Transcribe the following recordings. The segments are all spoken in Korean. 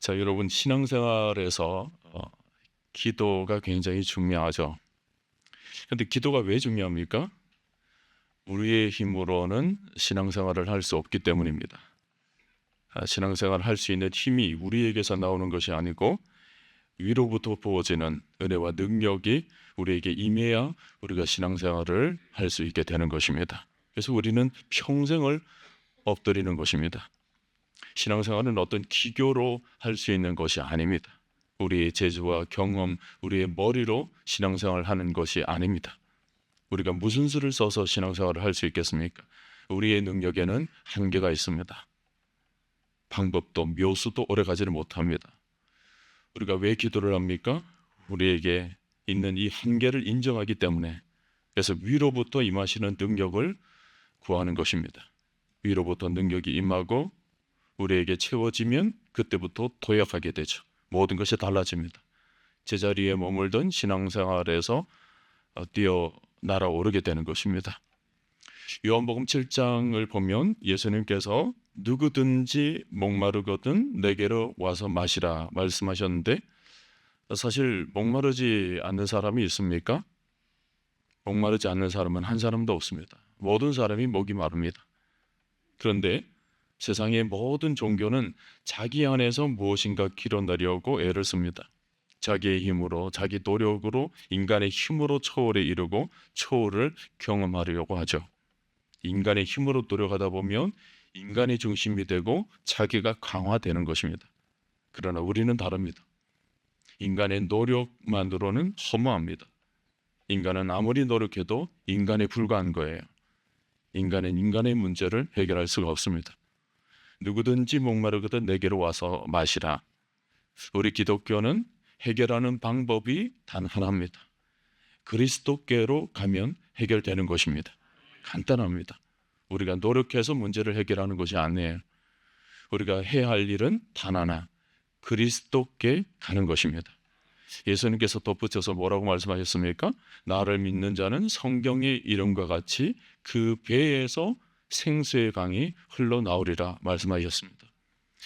자, 여러분 신앙생활에서 어, 기도가 굉장히 중요하죠. 근데 기도가 왜 중요합니까? 우리의 힘으로는 신앙생활을 할 수 없기 때문입니다. 아, 신앙생활을 할 수 있는 힘이 우리에게서 나오는 것이 아니고 위로부터 부어지는 은혜와 능력이 우리에게 임해야 우리가 신앙생활을 할 수 있게 되는 것입니다. 그래서 우리는 평생을 엎드리는 것입니다. 신앙생활은 어떤 기교로 할 수 있는 것이 아닙니다. 우리의 재주와 경험, 우리의 머리로 신앙생활을 하는 것이 아닙니다. 우리가 무슨 수를 써서 신앙생활을 할 수 있겠습니까? 우리의 능력에는 한계가 있습니다. 방법도 묘수도 오래 가지를 못합니다. 우리가 왜 기도를 합니까? 우리에게 있는 이 한계를 인정하기 때문에 그래서 위로부터 임하시는 능력을 구하는 것입니다. 위로부터 능력이 임하고 우리에게 채워지면 그때부터 도약하게 되죠. 모든 것이 달라집니다. 제자리에 머물던 신앙생활에서 어, 뛰어 날아오르게 되는 것입니다. 요한복음 7장을 보면 예수님께서 누구든지 목마르거든 내게로 와서 마시라 말씀하셨는데 사실 목마르지 않는 사람이 있습니까? 목마르지 않는 사람은 한 사람도 없습니다. 모든 사람이 목이 마릅니다. 그런데 세상의 모든 종교는 자기 안에서 무엇인가 길어내려고 애를 씁니다. 자기의 힘으로, 자기 노력으로, 인간의 힘으로 초월에 이르고 초월을 경험하려고 하죠. 인간의 힘으로 노력하다 보면 인간의 중심이 되고 자기가 강화되는 것입니다. 그러나 우리는 다릅니다. 인간의 노력만으로는 허무합니다. 인간은 아무리 노력해도 인간에 불과한 거예요. 인간은 인간의 문제를 해결할 수가 없습니다. 누구든지 목마르거든 내게로 와서 마시라. 우리 기독교는 해결하는 방법이 단 하나입니다. 그리스도께로 가면 해결되는 것입니다. 간단합니다. 우리가 노력해서 문제를 해결하는 것이 아니에요. 우리가 해야 할 일은 단 하나, 그리스도께 가는 것입니다. 예수님께서 덧붙여서 뭐라고 말씀하셨습니까? 나를 믿는 자는 성경의 이름과 같이 그 배에서 생수의 강이 흘러나오리라 말씀하셨습니다.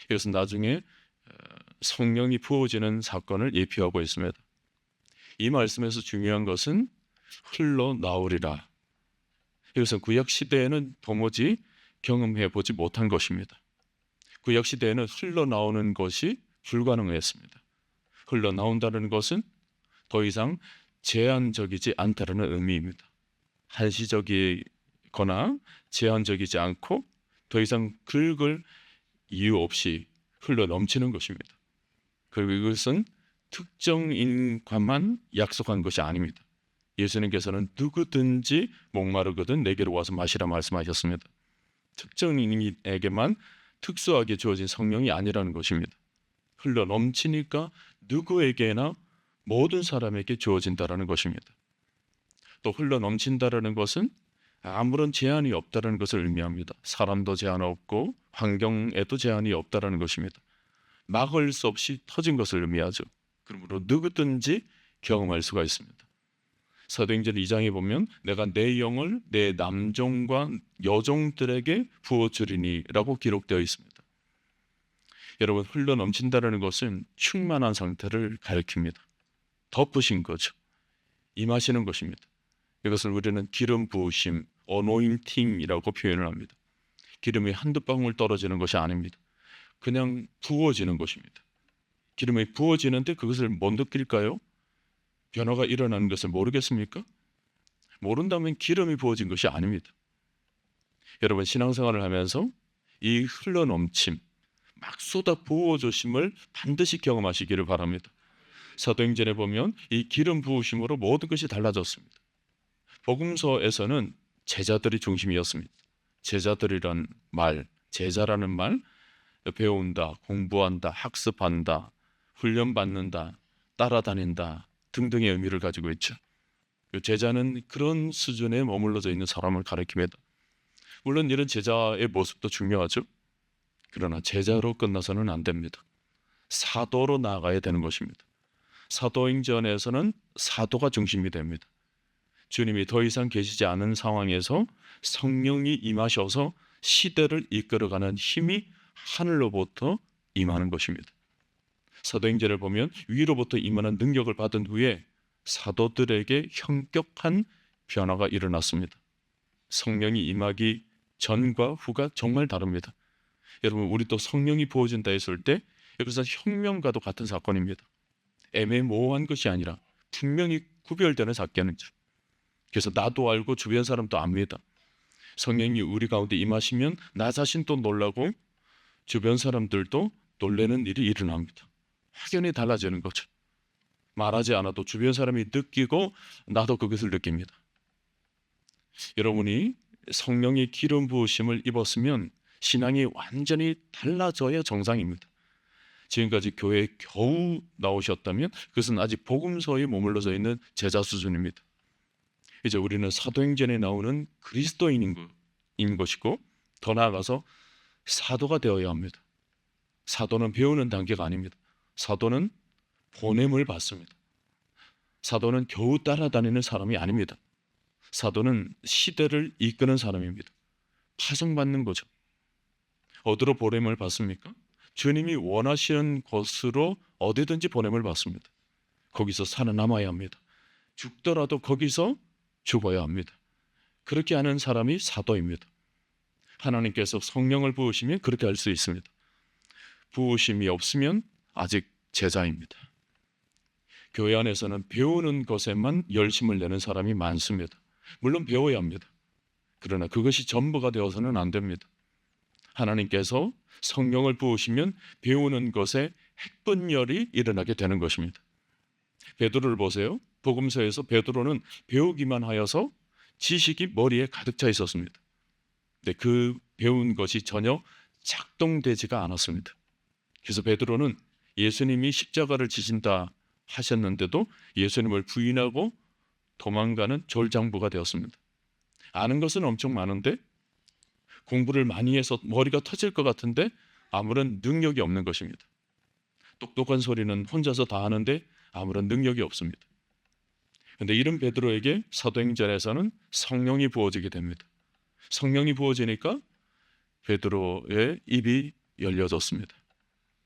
이것은 나중에 어, 성령이 부어지는 사건을 예표하고 있습니다. 이 말씀에서 중요한 것은 흘러나오리라. 이것은 구약 시대에는 도무지 경험해 보지 못한 것입니다. 구약 시대에는 흘러나오는 것이 불가능했습니다. 흘러나온다는 것은 더 이상 제한적이지 않다는 의미입니다. 한시적이 거나 제한적이지 않고 더 이상 긁을 이유 없이 흘러 넘치는 것입니다. 그리고 이것은 특정 인과만 약속한 것이 아닙니다. 예수님께서는 누구든지 목마르거든 내게로 와서 마시라 말씀하셨습니다. 특정인에게만 특수하게 주어진 성령이 아니라는 것입니다. 흘러 넘치니까 누구에게나 모든 사람에게 주어진다라는 것입니다. 또 흘러 넘친다라는 것은 아무런 제한이 없다라는 것을 의미합니다. 사람도 제한 없고 환경에도 제한이 없다라는 것입니다. 막을 수 없이 터진 것을 의미하죠. 그러므로 누구든지 경험할 수가 있습니다. 사도행전 2장에 보면 내가 내 영을 내 남종과 여종들에게 부어주리니라고 기록되어 있습니다. 여러분 흘러 넘친다라는 것은 충만한 상태를 가리킵니다. 덮으신 거죠. 임하시는 것입니다. 이것을 우리는 기름 부으심, 어노인팅이라고 표현을 합니다. 기름이 한두 방울 떨어지는 것이 아닙니다. 그냥 부어지는 것입니다. 기름이 부어지는데 그것을 못 느낄까요? 변화가 일어나는 것을 모르겠습니까? 모른다면 기름이 부어진 것이 아닙니다. 여러분 신앙생활을 하면서 이 흘러넘침, 막 쏟아 부어주심을 반드시 경험하시기를 바랍니다. 사도행전에 보면 이 기름 부으심으로 모든 것이 달라졌습니다. 복음서에서는 제자들이 중심이었습니다. 제자들이란 말, 제자라는 말, 배운다, 공부한다, 학습한다, 훈련받는다, 따라다닌다 등등의 의미를 가지고 있죠. 그 제자는 그런 수준에 머물러져 있는 사람을 가리킵니다. 물론 이런 제자의 모습도 중요하죠. 그러나 제자로 끝나서는 안 됩니다. 사도로 나아가야 되는 것입니다. 사도행전에서는 사도가 중심이 됩니다. 주님이 더 이상 계시지 않은 상황에서 성령이 임하셔서 시대를 이끌어가는 힘이 하늘로부터 임하는 것입니다. 사도행전을 보면 위로부터 임하는 능력을 받은 후에 사도들에게 현격한 변화가 일어났습니다. 성령이 임하기 전과 후가 정말 다릅니다. 여러분 우리 또 성령이 부어진다 했을 때 이것은 혁명과도 같은 사건입니다. 애매모호한 것이 아니라 분명히 구별되는 사건이죠. 그래서 나도 알고 주변 사람도 압니다. 성령이 우리 가운데 임하시면 나 자신도 놀라고 주변 사람들도 놀라는 일이 일어납니다. 확연히 달라지는 거죠. 말하지 않아도 주변 사람이 느끼고 나도 그것을 느낍니다. 여러분이 성령의 기름 부으심을 입었으면 신앙이 완전히 달라져야 정상입니다. 지금까지 교회에 겨우 나오셨다면 그것은 아직 복음서에 머물러져 있는 제자 수준입니다. 이제 우리는 사도행전에 나오는 그리스도인인 것- 인 것이고 더 나아가서 사도가 되어야 합니다. 사도는 배우는 단계가 아닙니다. 사도는 보냄을 받습니다. 사도는 겨우 따라다니는 사람이 아닙니다. 사도는 시대를 이끄는 사람입니다. 파송받는 거죠. 어디로 보냄을 받습니까? 주님이 원하시는 곳으로 어디든지 보냄을 받습니다. 거기서 살아남아야 합니다. 죽더라도 거기서 죽어야 합니다. 그렇게 하는 사람이 사도입니다. 하나님께서 성령을 부으시면 그렇게 할 수 있습니다. 부으심이 없으면 아직 제자입니다. 교회 안에서는 배우는 것에만 열심을 내는 사람이 많습니다. 물론 배워야 합니다. 그러나 그것이 전부가 되어서는 안 됩니다. 하나님께서 성령을 부으시면 배우는 것에 핵분열이 일어나게 되는 것입니다. 베드로를 보세요. 복음서에서 베드로는 배우기만 하여서 지식이 머리에 가득 차 있었습니다. 근데 그 배운 것이 전혀 작동되지가 않았습니다. 그래서 베드로는 예수님이 십자가를 지신다 하셨는데도 예수님을 부인하고 도망가는 졸장부가 되었습니다. 아는 것은 엄청 많은데 공부를 많이 해서 머리가 터질 것 같은데 아무런 능력이 없는 것입니다. 똑똑한 소리는 혼자서 다 하는데 아무런 능력이 없습니다. 근데 이런 베드로에게 사도행전에서는 성령이 부어지게 됩니다. 성령이 부어지니까 베드로의 입이 열려졌습니다.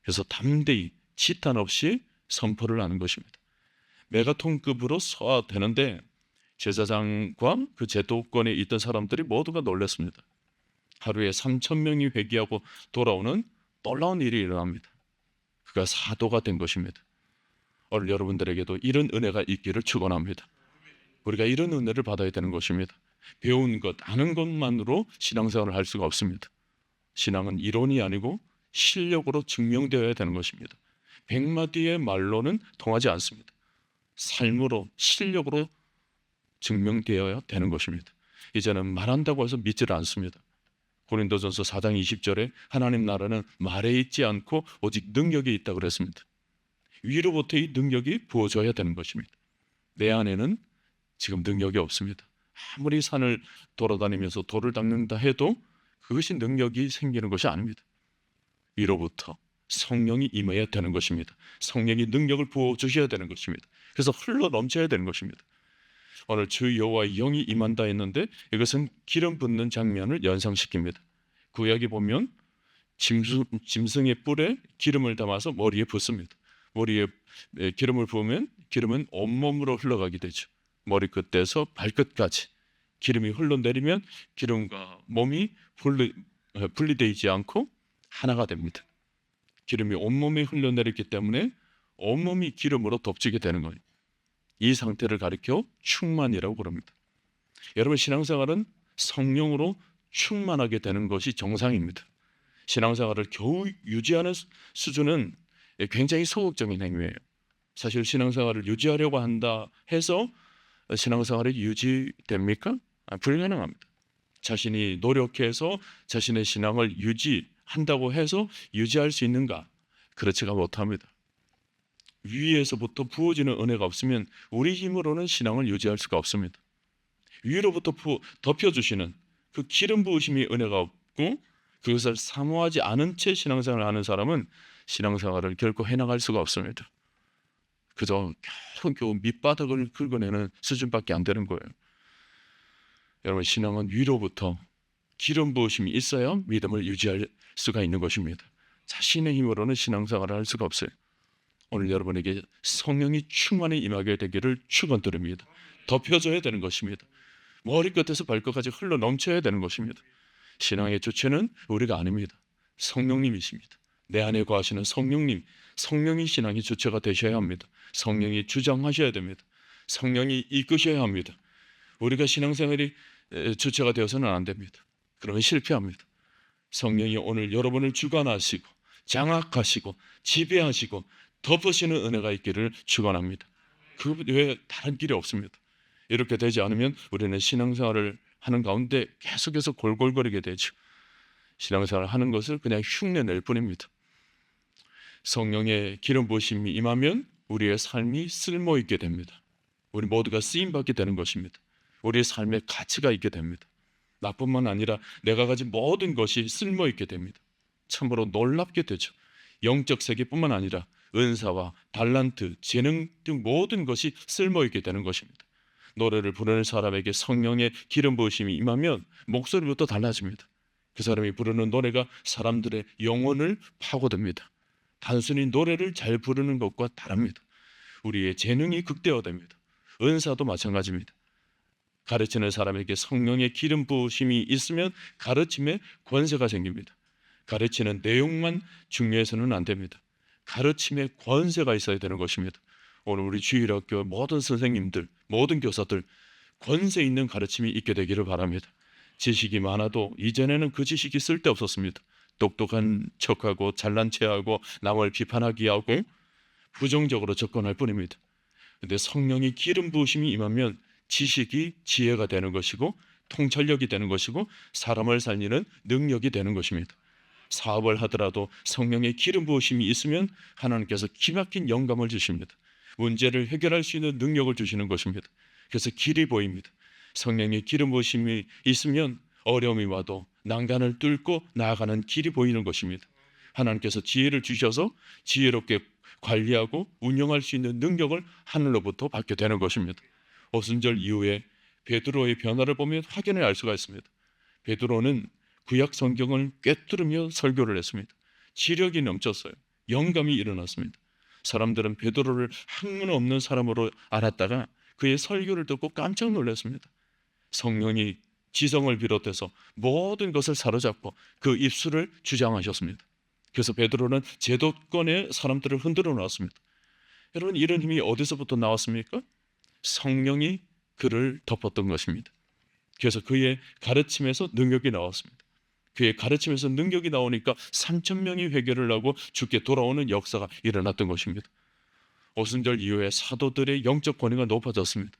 그래서 담대히 치탄 없이 선포를 하는 것입니다. 메가톤급으로 소화되는데 제사장과 그 제도권에 있던 사람들이 모두가 놀랐습니다. 하루에 3천 명이 회개하고 돌아오는 놀라운 일이 일어납니다. 그가 사도가 된 것입니다. 오늘 여러분들에게도 이런 은혜가 있기를 축원합니다. 우리가 이런 은혜를 받아야 되는 것입니다. 배운 것, 아는 것만으로 신앙생활을 할 수가 없습니다. 신앙은 이론이 아니고 실력으로 증명되어야 되는 것입니다. 백마디의 말로는 통하지 않습니다. 삶으로 실력으로 증명되어야 되는 것입니다. 이제는 말한다고 해서 믿지를 않습니다. 고린도전서 4장 20절에 하나님 나라는 말에 있지 않고 오직 능력에 있다 그랬습니다. 위로부터 이 능력이 부어져야 되는 것입니다. 내 안에는 지금 능력이 없습니다. 아무리 산을 돌아다니면서 돌을 닦는다 해도 그것이 능력이 생기는 것이 아닙니다. 위로부터 성령이 임해야 되는 것입니다. 성령이 능력을 부어 주셔야 되는 것입니다. 그래서 흘러 넘쳐야 되는 것입니다. 오늘 주 여호와의 영이 임한다 했는데 이것은 기름 붓는 장면을 연상시킵니다. 구약에 보면 짐승, 짐승의 뿔에 기름을 담아서 머리에 붓습니다. 머리에 에, 기름을 부으면 기름은 온몸으로 흘러가게 되죠. 머리끝에서 발끝까지 기름이 흘러내리면 기름과 몸이 분리, 어, 분리되지 않고 하나가 됩니다. 기름이 온몸에 흘러내렸기 때문에 온몸이 기름으로 덮치게 되는 거예요. 이 상태를 가리켜 충만이라고 부릅니다. 여러분 신앙생활은 성령으로 충만하게 되는 것이 정상입니다. 신앙생활을 겨우 유지하는 수- 수준은 굉장히 소극적인 행위예요. 사실 신앙생활을 유지하려고 한다 해서 신앙생활이 유지됩니까? 아, 불가능합니다. 자신이 노력해서 자신의 신앙을 유지한다고 해서 유지할 수 있는가? 그렇지가 못합니다. 위에서부터 부어지는 은혜가 없으면 우리 힘으로는 신앙을 유지할 수가 없습니다. 위로부터 부, 덮여주시는 그 기름 부으심이 은혜가 없고 그것을 사모하지 않은 채 신앙생활을 하는 사람은 신앙생활을 결코 해나갈 수가 없습니다. 그저 겨우 겨우 밑바닥을 긁어내는 수준밖에 안 되는 거예요. 여러분 신앙은 위로부터 기름 부으심이 있어야 믿음을 유지할 수가 있는 것입니다. 자신의 힘으로는 신앙생활을 할 수가 없어요. 오늘 여러분에게 성령이 충만히 임하게 되기를 축원드립니다. 덮여줘야 되는 것입니다. 머리끝에서 발끝까지 흘러 넘쳐야 되는 것입니다. 신앙의 주체는 우리가 아닙니다. 성령님이십니다. 내 안에 거하시는 성령님, 성령이 신앙의 주체가 되셔야 합니다. 성령이 주장하셔야 됩니다. 성령이 이끄셔야 합니다. 우리가 신앙생활이 에, 주체가 되어서는 안 됩니다. 그러면 실패합니다. 성령이 오늘 여러분을 주관하시고 장악하시고 지배하시고 덮으시는 은혜가 있기를 축원합니다. 그 외에 다른 길이 없습니다. 이렇게 되지 않으면 우리는 신앙생활을 하는 가운데 계속해서 골골거리게 되죠. 신앙생활을 하는 것을 그냥 흉내낼 뿐입니다. 성령의 기름 부으심이 임하면 우리의 삶이 쓸모 있게 됩니다. 우리 모두가 쓰임 받게 되는 것입니다. 우리의 삶에 가치가 있게 됩니다. 나뿐만 아니라 내가 가진 모든 것이 쓸모 있게 됩니다. 참으로 놀랍게 되죠. 영적 세계뿐만 아니라 은사와 달란트, 재능 등 모든 것이 쓸모 있게 되는 것입니다. 노래를 부르는 사람에게 성령의 기름 부으심이 임하면 목소리부터 달라집니다. 그 사람이 부르는 노래가 사람들의 영혼을 파고듭니다. 단순히 노래를 잘 부르는 것과 다릅니다. 우리의 재능이 극대화됩니다. 은사도 마찬가지입니다. 가르치는 사람에게 성령의 기름 부으심이 있으면 가르침에 권세가 생깁니다. 가르치는 내용만 중요해서는 안 됩니다. 가르침에 권세가 있어야 되는 것입니다. 오늘 우리 주일학교 모든 선생님들, 모든 교사들 권세 있는 가르침이 있게 되기를 바랍니다. 지식이 많아도 이전에는 그 지식이 쓸데없었습니다. 똑똑한 척하고 잘난 체하고 남을 비판하기 하고 부정적으로 접근할 뿐입니다. 근데 성령이 기름 부으심이 임하면 지식이 지혜가 되는 것이고 통찰력이 되는 것이고 사람을 살리는 능력이 되는 것입니다. 사업을 하더라도 성령의 기름 부으심이 있으면 하나님께서 기막힌 영감을 주십니다. 문제를 해결할 수 있는 능력을 주시는 것입니다. 그래서 길이 보입니다. 성령의 기름 부으심이 있으면 어려움이 와도 난간을 뚫고 나아가는 길이 보이는 것입니다. 하나님께서 지혜를 주셔서 지혜롭게 관리하고 운영할 수 있는 능력을 하늘로부터 받게 되는 것입니다. 오순절 이후에 베드로의 변화를 보면 확연히 알 수가 있습니다. 베드로는 구약 성경을 꿰뚫으며 설교를 했습니다. 지력이 넘쳤어요. 영감이 일어났습니다. 사람들은 베드로를 학문 없는 사람으로 알았다가 그의 설교를 듣고 깜짝 놀랐습니다. 성령이 지성을 비롯해서 모든 것을 사로잡고 그 입술을 주장하셨습니다. 그래서 베드로는 제도권의 사람들을 흔들어 놨습니다. 여러분 이런 힘이 어디서부터 나왔습니까? 성령이 그를 덮었던 것입니다. 그래서 그의 가르침에서 능력이 나왔습니다. 그의 가르침에서 능력이 나오니까 3천 명이 회개를 하고 죽게 돌아오는 역사가 일어났던 것입니다. 오순절 이후에 사도들의 영적 권위가 높아졌습니다.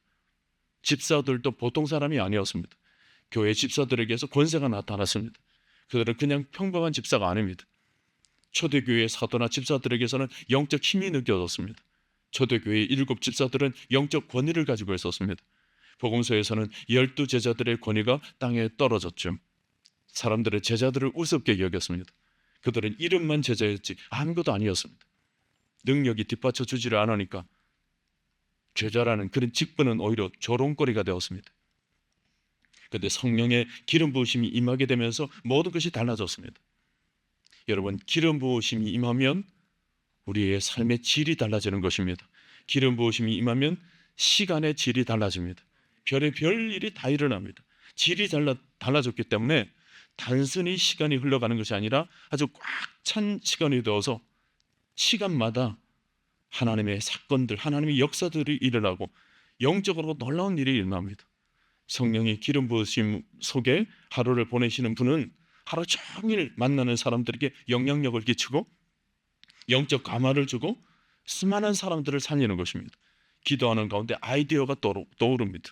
집사들도 보통 사람이 아니었습니다. 교회 집사들에게서 권세가 나타났습니다. 그들은 그냥 평범한 집사가 아닙니다. 초대교회 사도나 집사들에게서는 영적 힘이 느껴졌습니다. 초대교회 일곱 집사들은 영적 권위를 가지고 있었습니다. 복음서에서는 열두 제자들의 권위가 땅에 떨어졌죠. 사람들의 제자들을 우습게 여겼습니다. 그들은 이름만 제자였지 아무것도 아니었습니다. 능력이 뒷받쳐 주지를 않으니까 제자라는 그런 직분은 오히려 조롱거리가 되었습니다. 그런데 성령의 기름 부으심이 임하게 되면서 모든 것이 달라졌습니다. 여러분 기름 부으심이 임하면 우리의 삶의 질이 달라지는 것입니다. 기름 부으심이 임하면 시간의 질이 달라집니다. 별의 별 일이 다 일어납니다. 질이 달라, 달라졌기 때문에 단순히 시간이 흘러가는 것이 아니라 아주 꽉 찬 시간이 되어서 시간마다 하나님의 사건들, 하나님의 역사들이 일어나고 영적으로 놀라운 일이 일어납니다. 성령의 기름 부으심 속에 하루를 보내시는 분은 하루 종일 만나는 사람들에게 영향력을 끼치고 영적 감화를 주고 수많은 사람들을 살리는 것입니다. 기도하는 가운데 아이디어가 떠오릅니다.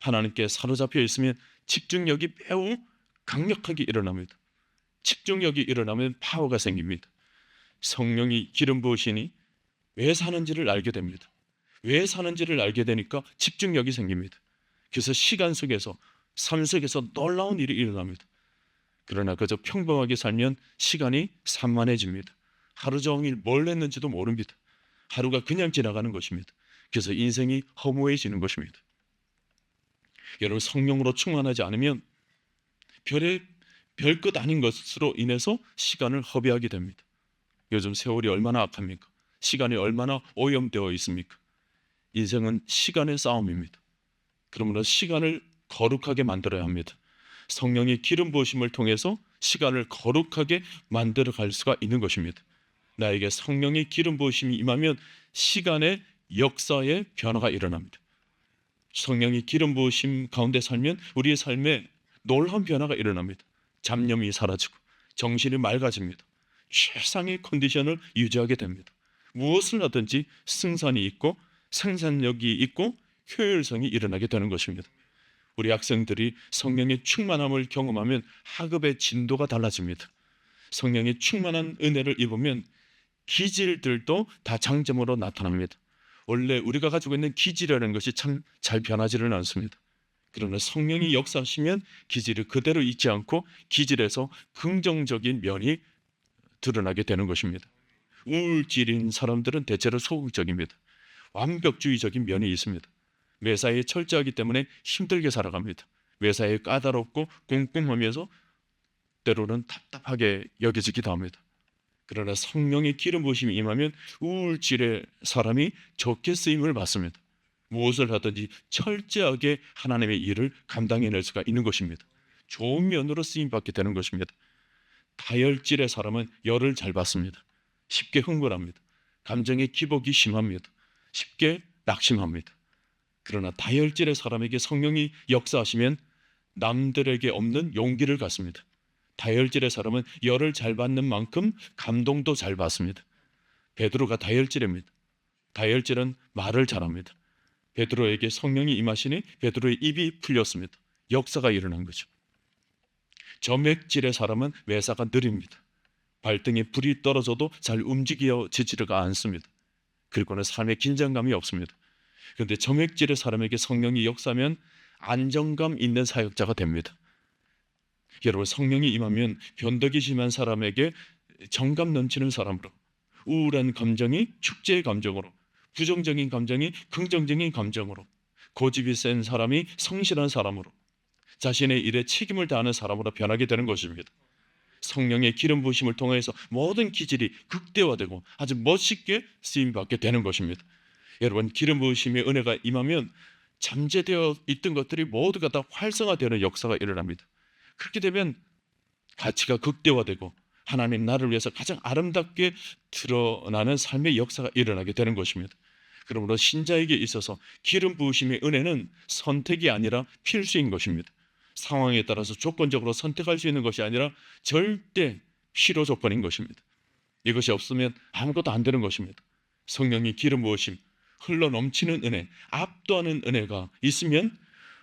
하나님께 사로잡혀 있으면 집중력이 매우 강력하게 일어납니다. 집중력이 일어나면 파워가 생깁니다. 성령이 기름 부으시니 왜 사는지를 알게 됩니다. 왜 사는지를 알게 되니까 집중력이 생깁니다. 그래서 시간 속에서 삶 속에서 놀라운 일이 일어납니다. 그러나 그저 평범하게 살면 시간이 산만해집니다. 하루 종일 뭘 했는지도 모릅니다. 하루가 그냥 지나가는 것입니다. 그래서 인생이 허무해지는 것입니다. 여러분 성령으로 충만하지 않으면 별의 별것 아닌 것으로 인해서 시간을 허비하게 됩니다. 요즘 세월이 얼마나 악합니까? 시간이 얼마나 오염되어 있습니까? 인생은 시간의 싸움입니다. 그러므로 시간을 거룩하게 만들어야 합니다. 성령의 기름 부으심을 통해서 시간을 거룩하게 만들어 갈 수가 있는 것입니다. 나에게 성령의 기름 부으심이 임하면 시간의 역사의 변화가 일어납니다. 성령의 기름 부으심 가운데 살면 우리의 삶에 놀라운 변화가 일어납니다. 잡념이 사라지고 정신이 맑아집니다. 최상의 컨디션을 유지하게 됩니다. 무엇을 하든지 승산이 있고 생산력이 있고 효율성이 일어나게 되는 것입니다. 우리 학생들이 성령의 충만함을 경험하면 학업의 진도가 달라집니다. 성령의 충만한 은혜를 입으면 기질들도 다 장점으로 나타납니다. 원래 우리가 가지고 있는 기질이라는 것이 참 잘 변하지는 않습니다. 그러나 성령이 역사하시면 기질을 그대로 잊지 않고 기질에서 긍정적인 면이 드러나게 되는 것입니다. 우울질인 사람들은 대체로 소극적입니다. 완벽주의적인 면이 있습니다. 매사에 철저하기 때문에 힘들게 살아갑니다. 매사에 까다롭고 꼼꼼하면서 때로는 답답하게 여겨지기도 합니다. 그러나 성령의 기름 부심이 임하면 우울질의 사람이 좋게 쓰임을 받습니다. 무엇을 하든지 철저하게 하나님의 일을 감당해낼 수가 있는 것입니다. 좋은 면으로 쓰임 받게 되는 것입니다. 다혈질의 사람은 열을 잘 받습니다. 쉽게 흥분합니다. 감정의 기복이 심합니다. 쉽게 낙심합니다. 그러나 다혈질의 사람에게 성령이 역사하시면 남들에게 없는 용기를 갖습니다. 다혈질의 사람은 열을 잘 받는 만큼 감동도 잘 받습니다. 베드로가 다혈질입니다. 다혈질은 말을 잘합니다. 베드로에게 성령이 임하시니 베드로의 입이 풀렸습니다. 역사가 일어난 거죠. 점액질의 사람은 외사가 느립니다. 발등에 불이 떨어져도 잘 움직여지지가 않습니다. 그리고는 삶에 긴장감이 없습니다. 그런데 점액질의 사람에게 성령이 역사면 안정감 있는 사역자가 됩니다. 여러분 성령이 임하면 변덕이 심한 사람에게 정감 넘치는 사람으로 우울한 감정이 축제의 감정으로 부정적인 감정이 긍정적인 감정으로 고집이 센 사람이 성실한 사람으로 자신의 일에 책임을 다하는 사람으로 변하게 되는 것입니다. 성령의 기름 부으심을 통해서 모든 기질이 극대화되고 아주 멋있게 쓰임 받게 되는 것입니다. 여러분 기름 부으심의 은혜가 임하면 잠재되어 있던 것들이 모두가 다 활성화되는 역사가 일어납니다. 그렇게 되면 가치가 극대화되고 하나님 나를 위해서 가장 아름답게 드러나는 삶의 역사가 일어나게 되는 것입니다. 그러므로 신자에게 있어서 기름 부으심의 은혜는 선택이 아니라 필수인 것입니다. 상황에 따라서 조건적으로 선택할 수 있는 것이 아니라 절대 필요 조건인 것입니다. 이것이 없으면 아무것도 안 되는 것입니다. 성령이 기름 부으심, 흘러 넘치는 은혜, 압도하는 은혜가 있으면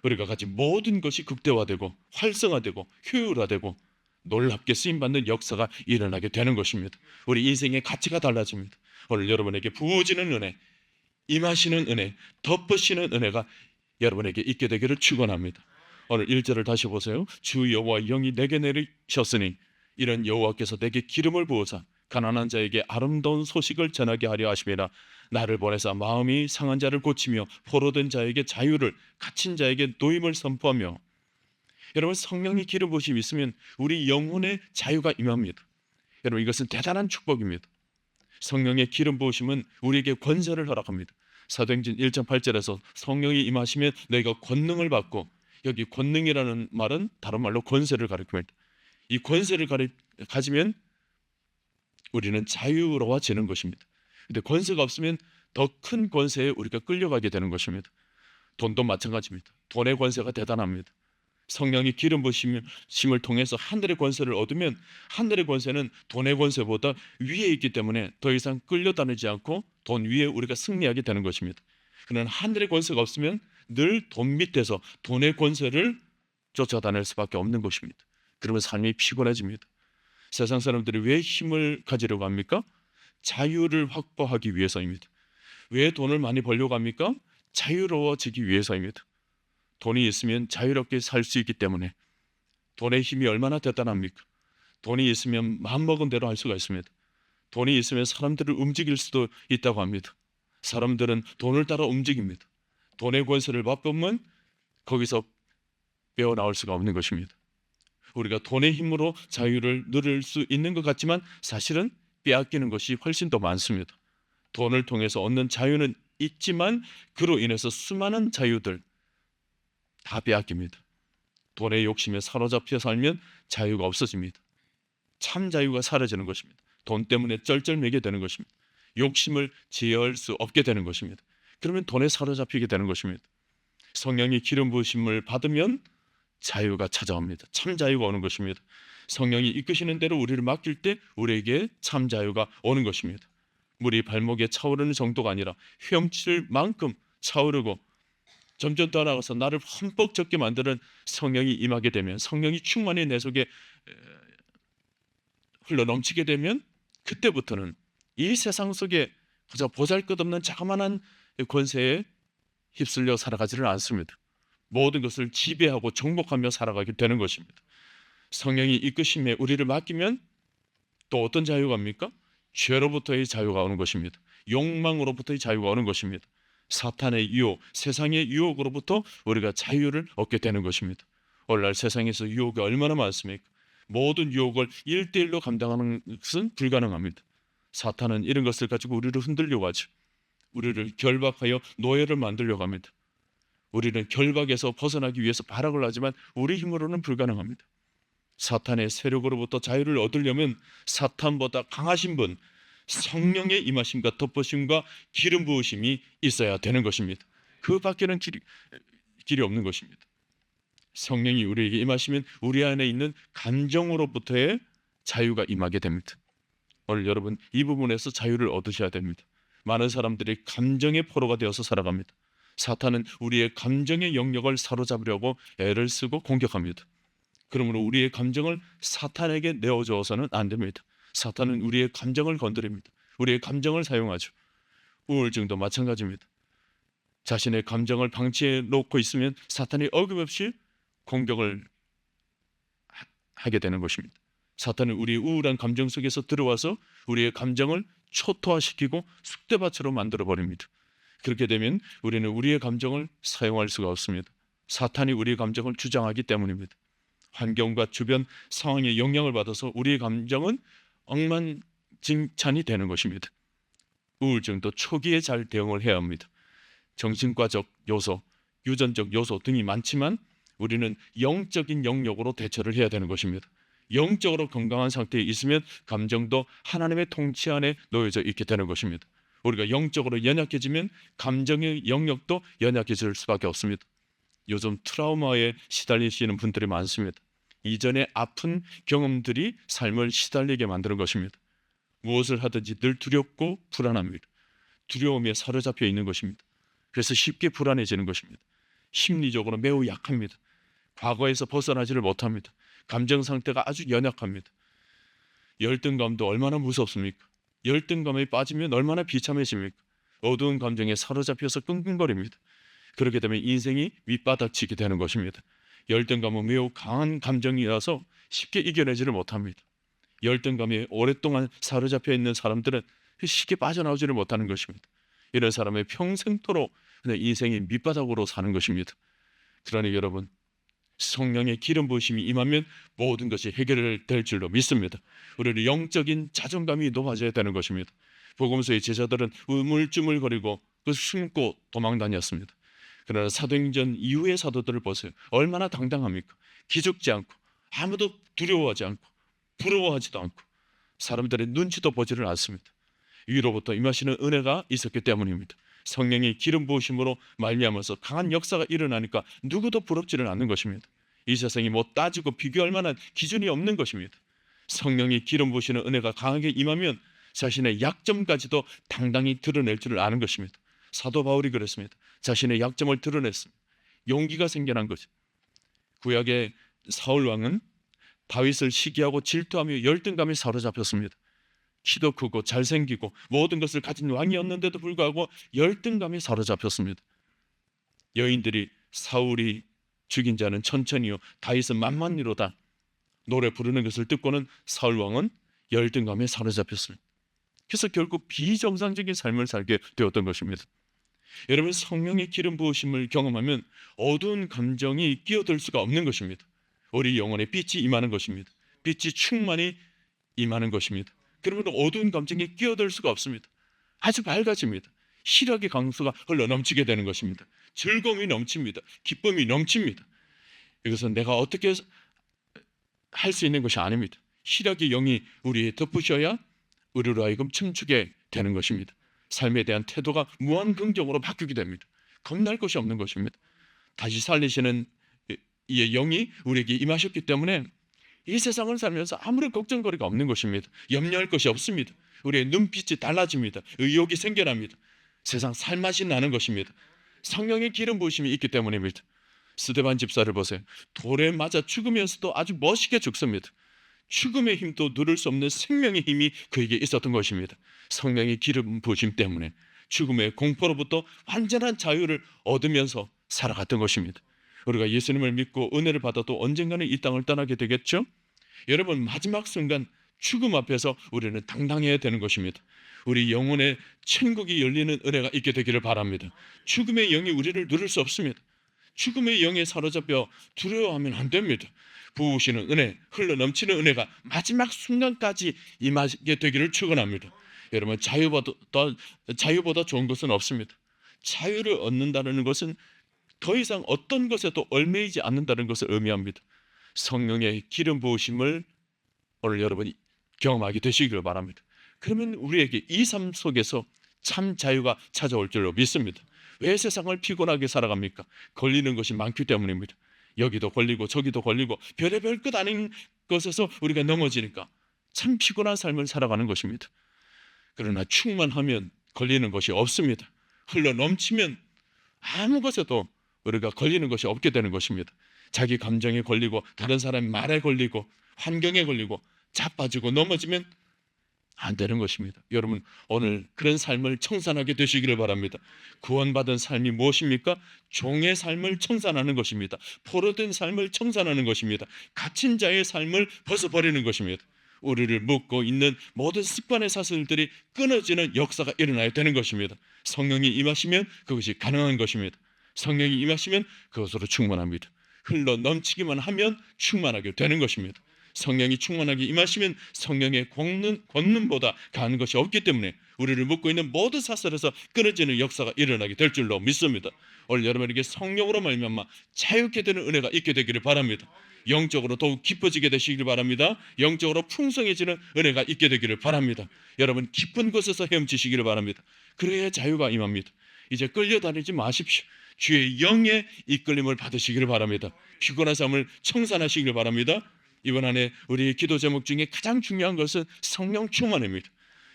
우리가 가진 모든 것이 극대화되고 활성화되고 효율화되고 놀랍게 쓰임 받는 역사가 일어나게 되는 것입니다. 우리 인생의 가치가 달라집니다. 오늘 여러분에게 부어지는 은혜, 임하시는 은혜, 덮으시는 은혜가 여러분에게 있게 되기를 축원합니다. 오늘 1절을 다시 보세요. 주 여호와 영이 내게 내리셨으니 이런 여호와께서 내게 기름을 부어서 가난한 자에게 아름다운 소식을 전하게 하려 하심이라 나를 보내사 마음이 상한 자를 고치며 포로된 자에게 자유를 갇힌 자에게 노임을 선포하며 여러분 성령이 기름 부심이 있으면 우리 영혼의 자유가 임합니다. 여러분 이것은 대단한 축복입니다. 성령의 기름 부으심은 우리에게 권세를 허락합니다. 사도행전 1.8절에서 성령이 임하시면 너희가 권능을 받고 여기 권능이라는 말은 다른 말로 권세를 가리킵니다. 이 권세를 가리, 가지면 우리는 자유로워지는 것입니다. 근데 권세가 없으면 더 큰 권세에 우리가 끌려가게 되는 것입니다. 돈도 마찬가지입니다. 돈의 권세가 대단합니다. 성령이 기름 부심을 통해서 하늘의 권세를 얻으면 하늘의 권세는 돈의 권세보다 위에 있기 때문에 더 이상 끌려다니지 않고 돈 위에 우리가 승리하게 되는 것입니다. 그러나 하늘의 권세가 없으면 늘 돈 밑에서 돈의 권세를 쫓아다닐 수밖에 없는 것입니다. 그러면 삶이 피곤해집니다. 세상 사람들이 왜 힘을 가지려고 합니까? 자유를 확보하기 위해서입니다. 왜 돈을 많이 벌려고 합니까? 자유로워지기 위해서입니다. 돈이 있으면 자유롭게 살 수 있기 때문에 돈의 힘이 얼마나 대단합니까? 돈이 있으면 마음먹은 대로 할 수가 있습니다. 돈이 있으면 사람들을 움직일 수도 있다고 합니다. 사람들은 돈을 따라 움직입니다. 돈의 권세를 맛보면 거기서 빼어 나올 수가 없는 것입니다. 우리가 돈의 힘으로 자유를 누릴 수 있는 것 같지만 사실은 빼앗기는 것이 훨씬 더 많습니다. 돈을 통해서 얻는 자유는 있지만 그로 인해서 수많은 자유들 다 빼앗깁니다. 돈의 욕심에 사로잡혀 살면 자유가 없어집니다. 참 자유가 사라지는 것입니다. 돈 때문에 쩔쩔매게 되는 것입니다. 욕심을 제어할 수 없게 되는 것입니다. 그러면 돈에 사로잡히게 되는 것입니다. 성령이 기름 부으심을 받으면 자유가 찾아옵니다. 참 자유가 오는 것입니다. 성령이 이끄시는 대로 우리를 맡길 때 우리에게 참 자유가 오는 것입니다. 물이 발목에 차오르는 정도가 아니라 헤엄칠 만큼 차오르고 점점 더 나아가서 나를 흠뻑 젖게 만드는 성령이 임하게 되면 성령이 충만히 내 속에 에, 흘러 넘치게 되면 그때부터는 이 세상 속에 그저 보잘것없는 자그마한 권세에 휩쓸려 살아가지를 않습니다. 모든 것을 지배하고 정복하며 살아가게 되는 것입니다. 성령이 이끄심에 우리를 맡기면 또 어떤 자유가 옵니까? 죄로부터의 자유가 오는 것입니다. 욕망으로부터의 자유가 오는 것입니다. 사탄의 유혹, 세상의 유혹으로부터 우리가 자유를 얻게 되는 것입니다. 오늘날 세상에서 유혹이 얼마나 많습니까? 모든 유혹을 일대일로 감당하는 것은 불가능합니다. 사탄은 이런 것을 가지고 우리를 흔들려고 하죠. 우리를 결박하여 노예를 만들려고 합니다. 우리는 결박에서 벗어나기 위해서 발악을 하지만 우리 힘으로는 불가능합니다. 사탄의 세력으로부터 자유를 얻으려면 사탄보다 강하신 분 성령의 임하심과 덮으심과 기름 부으심이 있어야 되는 것입니다. 그 밖에는 길이, 길이 없는 것입니다. 성령이 우리에게 임하시면 우리 안에 있는 감정으로부터의 자유가 임하게 됩니다. 오늘 여러분 이 부분에서 자유를 얻으셔야 됩니다. 많은 사람들이 감정의 포로가 되어서 살아갑니다. 사탄은 우리의 감정의 영역을 사로잡으려고 애를 쓰고 공격합니다. 그러므로 우리의 감정을 사탄에게 내어주어서는 안 됩니다. 사탄은 우리의 감정을 건드립니다. 우리의 감정을 사용하죠. 우울증도 마찬가지입니다. 자신의 감정을 방치해 놓고 있으면 사탄이 어김없이 공격을 하- 하게 되는 것입니다. 사탄은 우리 우울한 감정 속에서 들어와서 우리의 감정을 초토화시키고 쑥대밭으로 만들어 버립니다. 그렇게 되면 우리는 우리의 감정을 사용할 수가 없습니다. 사탄이 우리의 감정을 주장하기 때문입니다. 환경과 주변 상황의 영향을 받아서 우리의 감정은 엉망진창이 되는 것입니다. 우울증도 초기에 잘 대응을 해야 합니다. 정신과적 요소, 유전적 요소 등이 많지만 우리는 영적인 영역으로 대처를 해야 되는 것입니다. 영적으로 건강한 상태에 있으면 감정도 하나님의 통치 안에 놓여져 있게 되는 것입니다. 우리가 영적으로 연약해지면 감정의 영역도 연약해질 수밖에 없습니다. 요즘 트라우마에 시달리시는 분들이 많습니다. 이전에 아픈 경험들이 삶을 시달리게 만드는 것입니다. 무엇을 하든지 늘 두렵고 불안합니다. 두려움에 사로잡혀 있는 것입니다. 그래서 쉽게 불안해지는 것입니다. 심리적으로 매우 약합니다. 과거에서 벗어나지를 못합니다. 감정 상태가 아주 연약합니다. 열등감도 얼마나 무섭습니까? 열등감에 빠지면 얼마나 비참해집니까? 어두운 감정에 사로잡혀서 끙끙거립니다. 그렇게 되면 인생이 밑바닥치게 되는 것입니다. 열등감은 매우 강한 감정이라서 쉽게 이겨내지를 못합니다. 열등감에 오랫동안 사로잡혀 있는 사람들은 쉽게 빠져나오지를 못하는 것입니다. 이런 사람의 평생토록 인생이 밑바닥으로 사는 것입니다. 그러니 여러분 성령의 기름 부으심이 임하면 모든 것이 해결될 줄로 믿습니다. 우리는 영적인 자존감이 높아져야 되는 것입니다. 복음서의 제자들은 우물쭈물거리고 그 숨고 도망 다녔습니다. 그러나 사도행전 이후의 사도들을 보세요. 얼마나 당당합니까? 기죽지 않고 아무도 두려워하지 않고 부러워하지도 않고 사람들의 눈치도 보지를 않습니다. 위로부터 임하시는 은혜가 있었기 때문입니다. 성령의 기름 부으심으로 말미암아서 강한 역사가 일어나니까 누구도 부럽지는 않는 것입니다. 이 세상이 뭐 따지고 비교할 만한 기준이 없는 것입니다. 성령이 기름 부으시는 은혜가 강하게 임하면 자신의 약점까지도 당당히 드러낼 줄을 아는 것입니다. 사도 바울이 그랬습니다. 자신의 약점을 드러냈습니다. 용기가 생겨난 거죠. 구약의 사울 왕은 다윗을 시기하고 질투하며 열등감에 사로잡혔습니다. 키도 크고 잘생기고 모든 것을 가진 왕이었는데도 불구하고 열등감에 사로잡혔습니다. 여인들이 사울이 죽인 자는 천천히요 다윗은 만만히로다 노래 부르는 것을 듣고는 사울 왕은 열등감에 사로잡혔습니다. 그래서 결국 비정상적인 삶을 살게 되었던 것입니다. 여러분 성령의 기름 부으심을 경험하면 어두운 감정이 끼어들 수가 없는 것입니다. 우리 영혼에 빛이 임하는 것입니다. 빛이 충만히 임하는 것입니다. 그러면 어두운 감정이 끼어들 수가 없습니다. 아주 밝아집니다. 희락의 강수가 흘러 넘치게 되는 것입니다. 즐거움이 넘칩니다. 기쁨이 넘칩니다. 이것은 내가 어떻게 할 수 있는 것이 아닙니다. 희락의 영이 우리에 덮으셔야 우리로 하여금 춤추게 되는 것입니다. 삶에 대한 태도가 무한 긍정으로 바뀌게 됩니다. 겁날 것이 없는 것입니다. 다시 살리시는 이- 이 영이 우리에게 임하셨기 때문에 이 세상을 살면서 아무런 걱정거리가 없는 것입니다. 염려할 것이 없습니다. 우리의 눈빛이 달라집니다. 의욕이 생겨납니다. 세상 살맛이 나는 것입니다. 성령의 기름 부으심이 있기 때문입니다. 스데반 집사를 보세요. 돌에 맞아 죽으면서도 아주 멋있게 죽습니다. 죽음의 힘도 누를 수 없는 생명의 힘이 그에게 있었던 것입니다. 성령의 기름 부으심 때문에 죽음의 공포로부터 완전한 자유를 얻으면서 살아갔던 것입니다. 우리가 예수님을 믿고 은혜를 받아도 언젠가는 이 땅을 떠나게 되겠죠? 여러분 마지막 순간 죽음 앞에서 우리는 당당해야 되는 것입니다. 우리 영혼의 천국이 열리는 은혜가 있게 되기를 바랍니다. 죽음의 영이 우리를 누를 수 없습니다. 죽음의 영에 사로잡혀 두려워하면 안 됩니다. 부으시는 은혜, 흘러 넘치는 은혜가 마지막 순간까지 임하게 되기를 축원합니다. 여러분 자유보다 더- 자유보다 좋은 것은 없습니다. 자유를 얻는다는 것은 더 이상 어떤 것에도 얽매이지 않는다는 것을 의미합니다. 성령의 기름 부으심을 오늘 여러분이 경험하게 되시기를 바랍니다. 그러면 우리에게 이 삶 속에서 참 자유가 찾아올 줄로 믿습니다. 왜 세상을 피곤하게 살아갑니까? 걸리는 것이 많기 때문입니다. 여기도 걸리고 저기도 걸리고 별의별 것 아닌 것에서 우리가 넘어지니까 참 피곤한 삶을 살아가는 것입니다. 그러나 충만하면 걸리는 것이 없습니다. 흘러 넘치면 아무 것에도 우리가 걸리는 것이 없게 되는 것입니다. 자기 감정에 걸리고 다른 사람 말에 걸리고 환경에 걸리고 자빠지고 넘어지면 안 되는 것입니다. 여러분 오늘 그런 삶을 청산하게 되시기를 바랍니다. 구원받은 삶이 무엇입니까? 종의 삶을 청산하는 것입니다. 포로된 삶을 청산하는 것입니다. 갇힌 자의 삶을 벗어버리는 것입니다. 우리를 묶고 있는 모든 습관의 사슬들이 끊어지는 역사가 일어나야 되는 것입니다. 성령이 임하시면 그것이 가능한 것입니다. 성령이 임하시면 그것으로 충만합니다. 흘러 넘치기만 하면 충만하게 되는 것입니다. 성령이 충만하게 임하시면 성령의 권능, 권능보다 가는 것이 없기 때문에 우리를 묶고 있는 모든 사슬에서 끊어지는 역사가 일어나게 될 줄로 믿습니다. 오늘 여러분에게 성령으로 말미암아 자유케 되는 은혜가 있게 되기를 바랍니다. 영적으로 더욱 깊어지게 되시기를 바랍니다. 영적으로 풍성해지는 은혜가 있게 되기를 바랍니다. 여러분 깊은 곳에서 헤엄치시기를 바랍니다. 그래야 자유가 임합니다. 이제 끌려다니지 마십시오. 주의 영의 이끌림을 받으시기를 바랍니다. 피곤한 삶을 청산하시기를 바랍니다. 이번 한 해 우리 기도 제목 중에 가장 중요한 것은 성령 충만입니다.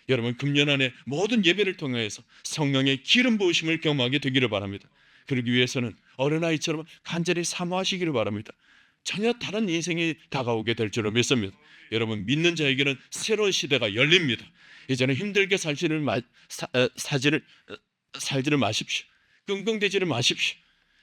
여러분 금년 안에 모든 예배를 통해서 성령의 기름 부으심을 경험하게 되기를 바랍니다. 그러기 위해서는 어린아이처럼 간절히 사모하시기를 바랍니다. 전혀 다른 인생이 다가오게 될 줄로 믿습니다. 여러분 믿는 자에게는 새로운 시대가 열립니다. 이제는 힘들게 살지를 마, 사, 어, 사지를 어, 살지를 마십시오. 끙끙대지를 마십시오.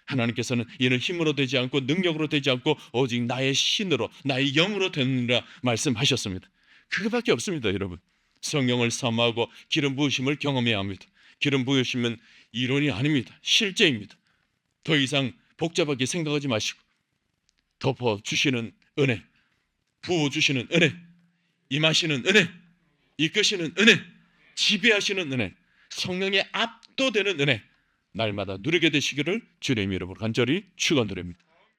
하나님께서는 이는 힘으로 되지 않고 능력으로 되지 않고 오직 나의 신으로 나의 영으로 되느라 말씀하셨습니다. 그거밖에 없습니다, 여러분. 성령을 사모하고 기름 부으심을 경험해야 합니다. 기름 부으심은 이론이 아닙니다. 실제입니다. 더 이상 복잡하게 생각하지 마시고 덮어 주시는 은혜, 부어 주시는 은혜, 임하시는 은혜, 이끄시는 은혜, 지배하시는 은혜, 성령의 압도되는 은혜 날마다 누리게 되시기를 주님 이름으로 간절히 축원드립니다.